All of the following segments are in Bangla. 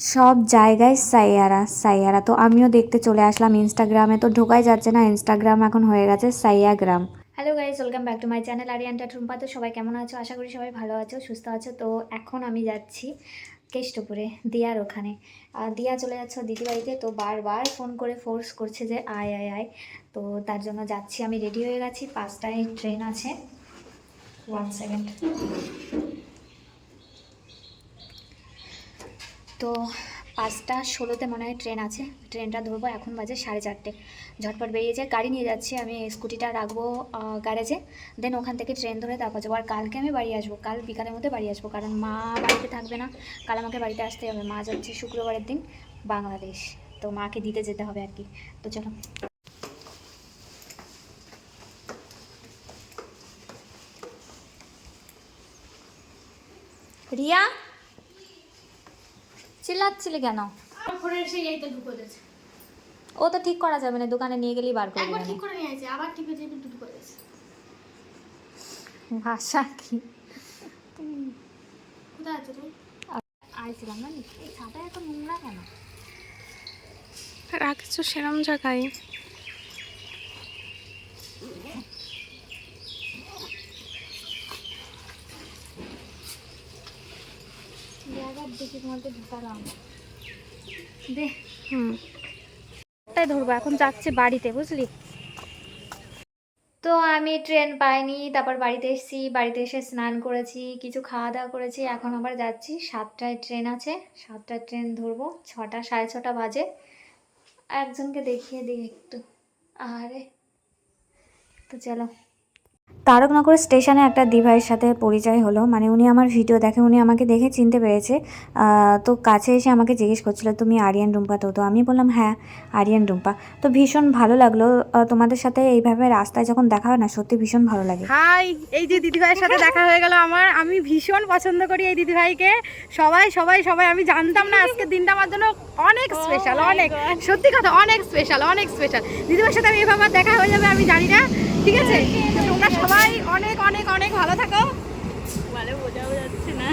সব জায়গায় সাইয়ারা সাইয়ারা। তো আমিও দেখতে চলে আসলাম ইনস্টাগ্রামে। তো ঢোকাই যাচ্ছে না, ইনস্টাগ্রাম এখন হয়ে গেছে সাইয়াগ্রাম। Hello guys welcome back to my channel Ariyan Tumpa তো সবাই কেমন আছো? আশা করি সবাই ভালো আছো, সুস্থ আছো। তো এখন আমি যাচ্ছি কেষ্টপুরে, দিয়ার ওখানে। দিয়া চলে যাচ্ছে ওর দিদি বাড়িতে তো বারবার ফোন করে ফোর্স করছে যে, আয় আয় আয়। তো তার জন্য যাচ্ছি। আমি রেডি হয়ে গেছি। পাঁচটায় ট্রেন আছে। ওয়ান সেকেন্ড তো পাঁচটা ষোলোতে মনে হয় ট্রেন আছে। ট্রেনটা ধরবো, এখন বাজে সাড়ে চারটে। ঝটপট বেরিয়ে যায় গাড়ি নিয়ে যাচ্ছি, আমি স্কুটিটা রাখব গ্যারেজে। দেন ওখান থেকে ট্রেন ধরে তারপর যাব। আর কালকে আমি বাড়ি আসব, কাল বিকালের মধ্যে বাড়ি আসব, কারণ মা বাড়িতে থাকবে না। কাল আমাকে বাড়িতে আসতে হবে। মা যাচ্ছে শুক্রবারের দিন বাংলাদেশ। তো মাকে দিতে যেতে হবে আর কি। তো চলো। রিয়া? চিল্লাচ্ছিলি কেন? ও তো ঠিক করা যাবে না দোকানে নিয়ে গেলেই বার করে ঠিক করে নিয়ে আসে আবার টিপে টিপে দুটো করে ভাষা কি? কোথায় আছে তুই আইছিলাম না এই ছাতা এত নোংরা কেন? রাখছো সেরম জায়গায়। দে হুম। তাই ধরবো, এখন যাচ্ছে বাড়িতে, বুঝলি? তো আমি ট্রেন পাইনি, তারপর বাড়িতে এসেছি, বাড়িতে এসে স্নান করেছি, কিছু খাওয়া দাওয়া করেছি, এখন আবার যাচ্ছি। সাতটায় ট্রেন আছে, সাতটায় ট্রেন ধরবো, ছটা, সাড়ে ছটা বাজে। একজনকে দেখিয়ে দিই একটু। আরে তো চলো। তারকনগর স্টেশনে একটা দিভাইয়ের সাথে পরিচয় হলো। মানে উনি আমার ভিডিও দেখে উনি আমাকে দেখে চিনতে পেরেছে। তো কাছে এসে আমাকে জিজ্ঞেস করছিল তুমি আরিয়ান রুম্পা? তো তো আমি বললাম হ্যাঁ আরিয়ান রুম্পা। তো ভীষণ ভালো লাগল। তোমাদের সাথে এইভাবে রাস্তায় যখন দেখা হয় না সত্যি ভীষণ ভালো লাগে। হাই এই যে দিদিভাইয়ের সাথে দেখা হয়ে গেল আমার। আমি ভীষণ পছন্দ করি এই দিদিভাইকে। সবাই সবাই সবাই আমি জানতাম না আজকের দিনটা আমার জন্য অনেক স্পেশাল অনেক। সত্যি কথা অনেক স্পেশাল অনেক স্পেশাল দিদিভাইয়ের সাথে আমি এভাবে দেখা হয়ে যাবে আমি জানি না। ঠিক আছে? তোমরা সবাই অনেক অনেক অনেক ভালো থাকো। বোঝাও যাচ্ছে না।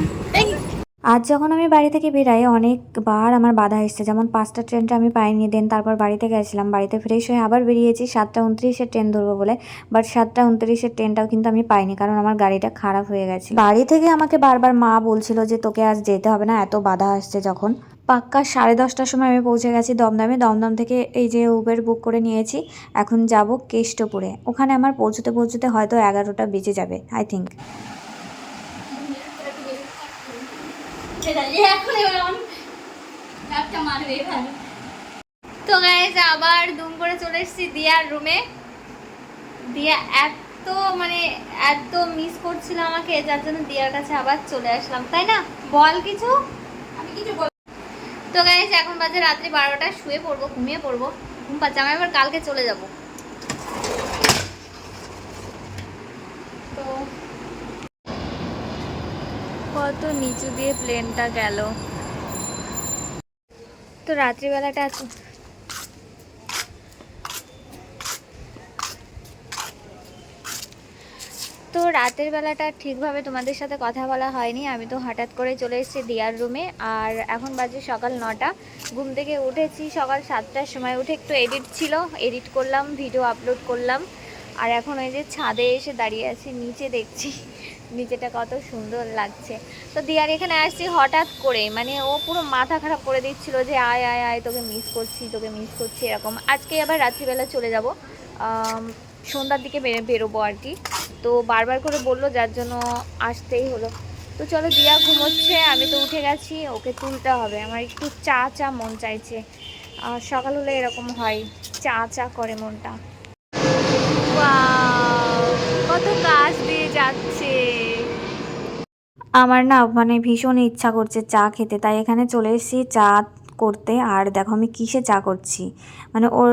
আজ যখন আমি বাড়ি থেকে বেরাই অনেকবার আমার বাধা এসছে। যেমন পাঁচটা ট্রেনটা আমি পাইনি দেন তারপর বাড়িতে গেছিলাম। বাড়িতে ফ্রেশ হয়ে আবার বেরিয়েছি সাতটা উনত্রিশের ট্রেন ধরবো বলে। বাট সাতটা উনত্রিশের ট্রেনটাও কিন্তু আমি পাইনি কারণ আমার গাড়িটা খারাপ হয়ে গেছে বাড়ি থেকে আমাকে বারবার মা বলছিল যে তোকে আজ যেতে হবে না এত বাধা আসছে যখন। পাক্কা সাড়ে দশটার সময় আমি পৌঁছে গেছি দমদমে। দমদম থেকে এই যে উবের বুক করে নিয়েছি। এখন যাব কেষ্টপুরে। ওখানে আমার পৌঁছতে পৌঁছতে হয়তো এগারোটা বেজে যাবে আই থিঙ্ক তো গাইজ আবার দুম করে চলে এসেছি দিয়ার রুমে দিয়া এত মানে এত মিস করছিল আমাকে, যার জন্য দিয়ার কাছে আবার চলে আসলাম, তাই না? বল কিছু? তো গাইস এখন বাজে রাত্রি বারোটা, শুয়ে পড়ব, ঘুমিয়ে পড়ব। ঘুম পাচ্ছে, আমি আবার কালকে চলে যাব। তো কত নিচু দিয়ে প্লেনটা গেল। তো রাত্রিবেলাটা এত তো রাতের বেলাটা ঠিকভাবে তোমাদের সাথে কথা বলা হয়নি। আমি তো হঠাৎ করে চলে এসেছি দিয়ার রুমে আর এখন বাজে সকাল নটা। ঘুম থেকে উঠেছি সকাল সাতটার সময়। উঠে একটু এডিট ছিল। এডিট করলাম ভিডিও আপলোড করলাম। আর এখন ওই যে ছাদে এসে দাঁড়িয়ে আছি, নিচে দেখছি নিচেটা কত সুন্দর লাগছে। তো দিয়ার এখানে আসছি হঠাৎ করে। মানে ও পুরো মাথা খারাপ করে দিচ্ছিল যে, আয় আয় আয়, তোকে মিস করছি, তোকে মিস করছি, এরকম। আজকে আবার রাত্রিবেলা চলে যাব। সন্ধ্যার দিকে বেরোবো আর কি। তো বারবার করে বলল, যার জন্য আসতেই হলো। তো চলো, দিয়া ঘুমোচ্ছে, আমি তো উঠে গেছি, ওকে তুলতে হবে। আমার একটু চা চা মন চাইছে। সকাল হলে এরকম হয় চা চা করে মনটা। কত কাজ দিয়ে যাচ্ছে। আমার না মানে ভীষণ ইচ্ছা করছে চা খেতে, তাই এখানে চলে এসেছি চা করতে। আর দেখো, আমি কিসে চা করছি? মানে ওর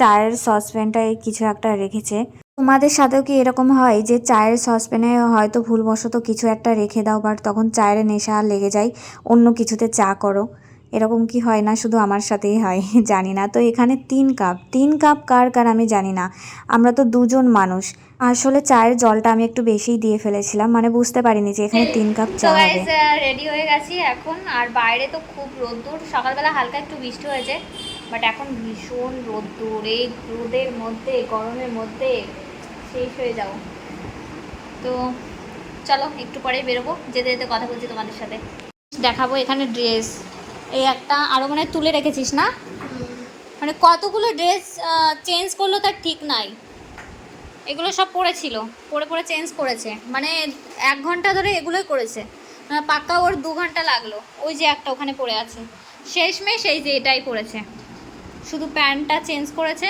চায়ের সসপ্যানটায় কিছু একটা রেখেছে। তোমাদের সাথেও কি এরকম হয় যে চায়ের সসপ্যানে হয়তো ভুলবশত কিছু একটা রেখে দাও বাট তখন চায়ের নেশা লেগে যায় অন্য কিছুতে চা করো? এরকম কি হয় না? শুধু আমার সাথেই হয় জানি না। তো এখানে তিন কাপ। তিন কাপ কার কার আমি জানি না। আমরা তো দুজন মানুষ। আসলে চায়ের জলটা আমি একটু বেশিই দিয়ে ফেলেছিলাম মানে বুঝতে পারিনি যে এখানে তিন কাপ চা হবে। রেডি হয়ে গেছি এখন। আর বাইরে তো খুব রোদ্দুর। সকালবেলা হালকা একটু বৃষ্টি হয়েছে বাট এখন ভীষণ রোদ্দুর। এই রোদের মধ্যে গরমের মধ্যে শেষ হয়ে যাও। তো চলো, একটু পরেই বেরোবো। যেতে যেতে কথা বলছি তোমাদের সাথে। দেখাবো এখানে ড্রেস এই একটা আরও মনে তুলে রেখেছিস না? মানে কতগুলো ড্রেস চেঞ্জ করল তার ঠিক নাই। এগুলো সব পড়েছিল পরে পরে চেঞ্জ করেছে। মানে এক ঘণ্টা ধরে এগুলোই করেছে। মানে পাক্কা ওর দু ঘণ্টা লাগল। ওই যে একটা ওখানে পড়ে আছে। শেষমেশ এই যে এটাই পড়েছে। শুধু প্যান্টটা চেঞ্জ করেছে।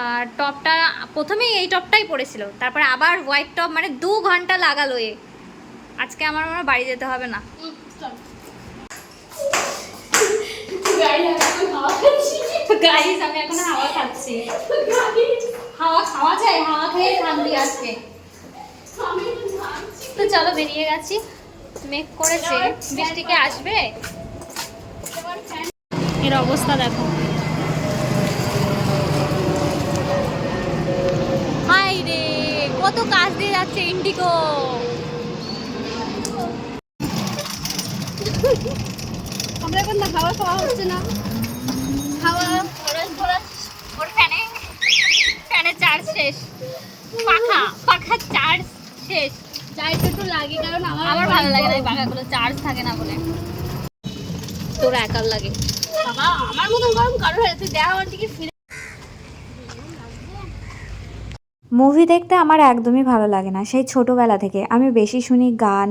আর টপটা, প্রথমেই এই টপটাই পরেছিল। তারপরে আবার হোয়াইট টপ মানে দু ঘণ্টা লাগালো এ। আজকে আমার মনে বাড়ি যেতে হবে না। আমি এখন হাওয়া খাচ্ছি। হাওয়া খাওয়া চলো বেরিয়ে গেছি। মেঘ করেছে। বৃষ্টিকে আসবে? এর অবস্থা দেখো। কত কাজ দিয়ে যাচ্ছে ইন্ডিগো। আমরা এখন না হাওয়া খাওয়া হচ্ছে না। ওর ফ্যানে ফ্যানে চার্জ শেষ। পাখা পাখা চার্জ শেষ। একটু লাগে কারণ আমার আমার ভালো লাগে না পাখাগুলো চার্জ থাকে না বলে। তোর একার লাগে। বাবা আমার মতন গরম কারোর হয়েছে দেওয়া আমার দিকে ফিরে মুভি দেখতে আমার একদমই ভালো লাগে না। সেই ছোটোবেলা থেকে আমি বেশি শুনি গান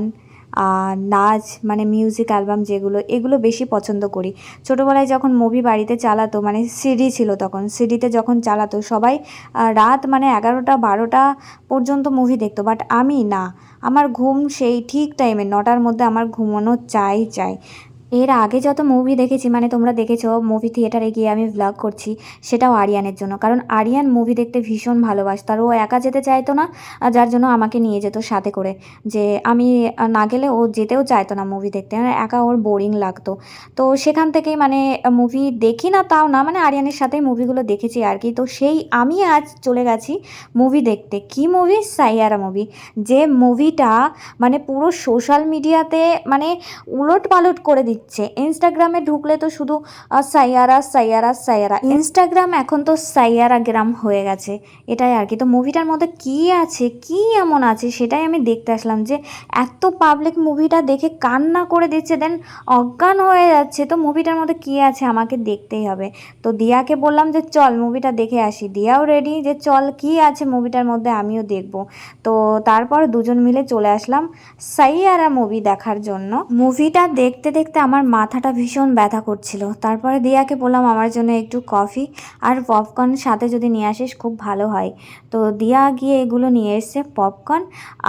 নাচ মানে মিউজিক অ্যালবাম যেগুলো, এগুলো বেশি পছন্দ করি। ছোটোবেলায় যখন মুভি বাড়িতে চালাতো মানে সিডি ছিল তখন সিডিতে যখন চালাতো, সবাই রাত মানে এগারোটা, বারোটা পর্যন্ত মুভি দেখতো। বাট আমি না, আমার ঘুম সেই ঠিক টাইমে নটার মধ্যে আমার ঘুমানো চাই চাই। এর আগে যত মুভি দেখেছি মানে তোমরা দেখেছ মুভি থিয়েটারে গিয়ে আমি ভ্লগ করছি, সেটাও আরিয়ানের জন্য। কারণ আরিয়ান মুভি দেখতে ভীষণ ভালোবাসত, আর ও একা যেতে চাইতো না যার জন্য আমাকে নিয়ে যেত সাথে করে। যে আমি না গেলে ও যেতেও চাইতো না মুভি দেখতে মানে একা ওর বোরিং লাগতো। তো সেখান থেকেই মানে মুভি দেখি না তাও না মানে আরিয়ানের সাথেই মুভিগুলো দেখেছি আর কি। তো সেই আমি আজ চলে গেছি মুভি দেখতে। কি মুভি সাইয়ারা মুভি যে মুভিটা মানে পুরো সোশ্যাল মিডিয়াতে মানে উলট পালট করে দিচ্ছে। ইনস্টাগ্রামে ঢুকলে তো শুধু সাইয়ারা সাইয়ারা সাইয়ারা। ইনস্টাগ্রাম এখন তো সাইয়ারা গ্রাম হয়ে গেছে। এটাই আর কি। তো মুভিটার মধ্যে কি আছে, কি এমন আছে, সেটাই আমি দেখতে আসলাম যে, এত পাবলিক মুভিটা দেখে কান্না করে দিচ্ছে দেন অজ্ঞান হয়ে যাচ্ছে। তো মুভিটার মধ্যে কি আছে আমাকে দেখতেই হবে। তো দিয়াকে বললাম যে, চল মুভিটা দেখে আসি। দিয়াও রেডি যে, চল, কি আছে মুভিটার মধ্যে আমিও দেখব। তো তারপর দুজন মিলে চলে আসলাম সাইয়ারা মুভি দেখার জন্য। মুভিটা দেখতে দেখতে আমার মাথাটা ভীষণ ব্যথা করছিল। তারপরে দিয়াকে বললাম, আমার জন্য একটু কফি আর পপকর্ন সাথে যদি নিয়ে আসিস খুব ভালো হয়। তো দিয়া গিয়ে এগুলো নিয়ে এসছে, পপকর্ন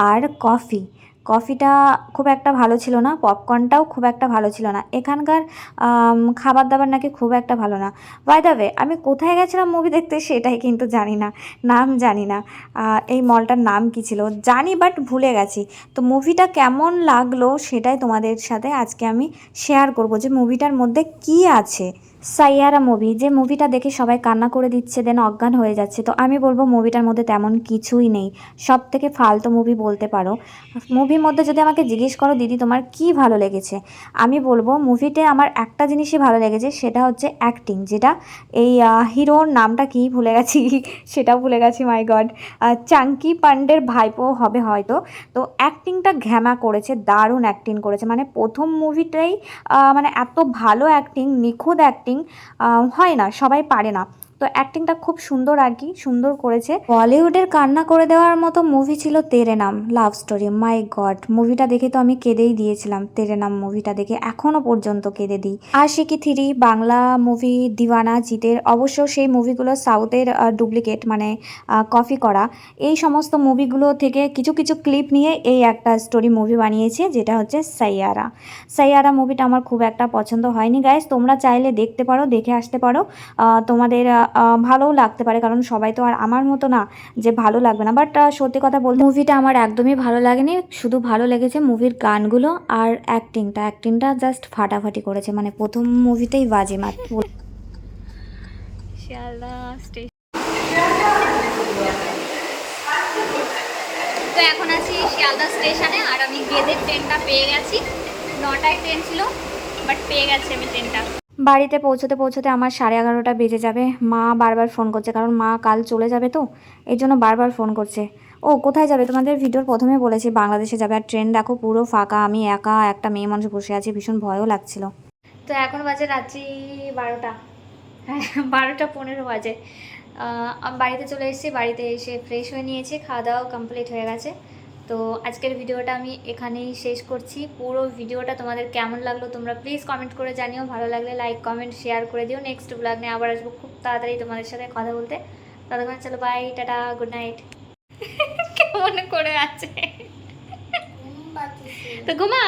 আর কফি। কফিটা খুব একটা ভালো ছিল না, পপকর্নটাও খুব একটা ভালো ছিল না। এখানকার খাবার দাবার নাকি খুব একটা ভালো না। বাই দ্য ওয়ে আমি কোথায় গেছিলাম মুভি দেখতে সেটাই কিন্তু জানি না, নাম জানি না। এই মলটার নাম কি ছিল জানি বাট ভুলে গেছি। তো মুভিটা কেমন লাগল সেটাই তোমাদের সাথে আজকে আমি শেয়ার করব যে মুভিটার মধ্যে কি আছে। সাইয়ারা মুভি, যে মুভিটা দেখে সবাই কান্না করে দিচ্ছে, দেন অজ্ঞান হয়ে যাচ্ছে, তো আমি বলব মুভিটার মধ্যে তেমন কিছুই নেই। সব থেকে ফালতু মুভি বলতে পারো। মুভির মধ্যে যদি আমাকে জিজ্ঞেস করো, দিদি, তোমার কি ভালো লেগেছে? আমি বলব মুভিতে আমার একটা জিনিসই ভালো লেগেছে, সেটা হচ্ছে অ্যাক্টিং যেটা এই হিরোর নামটা কি ভুলে গেছি, সেটাও ভুলে গেছি মাই গড চাঙ্কি পান্ডের ভাইপো হবে হয়তো। তো অ্যাক্টিংটা ঘ্যামা করেছে, দারুণ অ্যাক্টিং করেছে মানে প্রথম মুভিটাই মানে এত ভালো অ্যাক্টিং নিখুঁত অ্যাক্টিং হয় না সবাই পারে না। তো অ্যাক্টিংটা খুব সুন্দর আর কি, সুন্দর করেছে। বলিউডের কান্না করে দেওয়ার মতো মুভি ছিল তেরে নাম, লাভ স্টোরি। মাই গড, মুভিটা দেখে তো আমি কেঁদেই দিয়েছিলাম, তেরে নাম মুভিটা দেখে এখনও পর্যন্ত কেঁদে দিই। আর আশিকি থ্রি, বাংলা মুভি দিওয়ানা জিতের অবশ্য সেই মুভিগুলো সাউথের ডুপ্লিকেট মানে কপি করা। এই সমস্ত মুভিগুলো থেকে কিছু কিছু ক্লিপ নিয়ে এই একটা স্টোরি মুভি বানিয়েছে, যেটা হচ্ছে সাইয়ারা। সাইয়ারা মুভিটা আমার খুব একটা পছন্দ হয়নি, গাইস। তোমরা চাইলে দেখতে পারো, দেখে আসতে পারো। তোমাদের ভালোও লাগতে পারে, কারণ সবাই তো আর আমার মতো না যে ভালো লাগবে না। বাট সত্যি কথা বলতে মুভিটা আমার একদমই ভালো লাগেনি। শুধু ভালো লেগেছে মুভির গানগুলো আর অ্যাক্টিংটা অ্যাক্টিংটা জাস্ট ফাটাফাটি করেছে মানে প্রথম মুভিতেই বাজে স্টেশন তো এখন আছি শিয়ালদা স্টেশনে আর আমি গেদের ট্রেনটা পেয়ে গেছি। নটায় ট্রেন ছিল বাট পেয়ে গেছি আমি ট্রেনটা বাড়িতে পৌঁছতে পৌঁছতে আমার সাড়ে এগারোটা বেজে যাবে। মা বারবার ফোন করছে, কারণ মা কাল চলে যাবে তো, এই জন্য বারবার ফোন করছে। ও, কোথায় যাবে? তোমাদের ভিডিওর প্রথমে বলেছি বাংলাদেশে যাবে। আর ট্রেন দেখো, পুরো ফাঁকা। আমি একা, একটা মেয়ে মানুষ বসে আছি, ভীষণ ভয়ও লাগছিল। তো এখন বাজে রাত্রি বারোটা। হ্যাঁ বারোটা পনেরো বাজে। বাড়িতে চলে এসেছি, বাড়িতে এসে ফ্রেশ হয়ে নিয়েছি, খাওয়া দাওয়াও কমপ্লিট হয়ে গেছে। তো আজকের ভিডিওটা আমি এখানেই শেষ করছি। পুরো ভিডিওটা তোমাদের কেমন লাগল তোমরা প্লিজ কমেন্ট করে জানিও। ভালো লাগলে লাইক কমেন্ট শেয়ার করে দিও। নেক্সট ব্লগ নিয়ে আবার আসব খুব তাড়াতাড়ি তোমাদের সাথে কথা বলতে। ততক্ষণ চলো বাই টাটা গুড নাইট কেমন করে আছে? তো ঘুমা।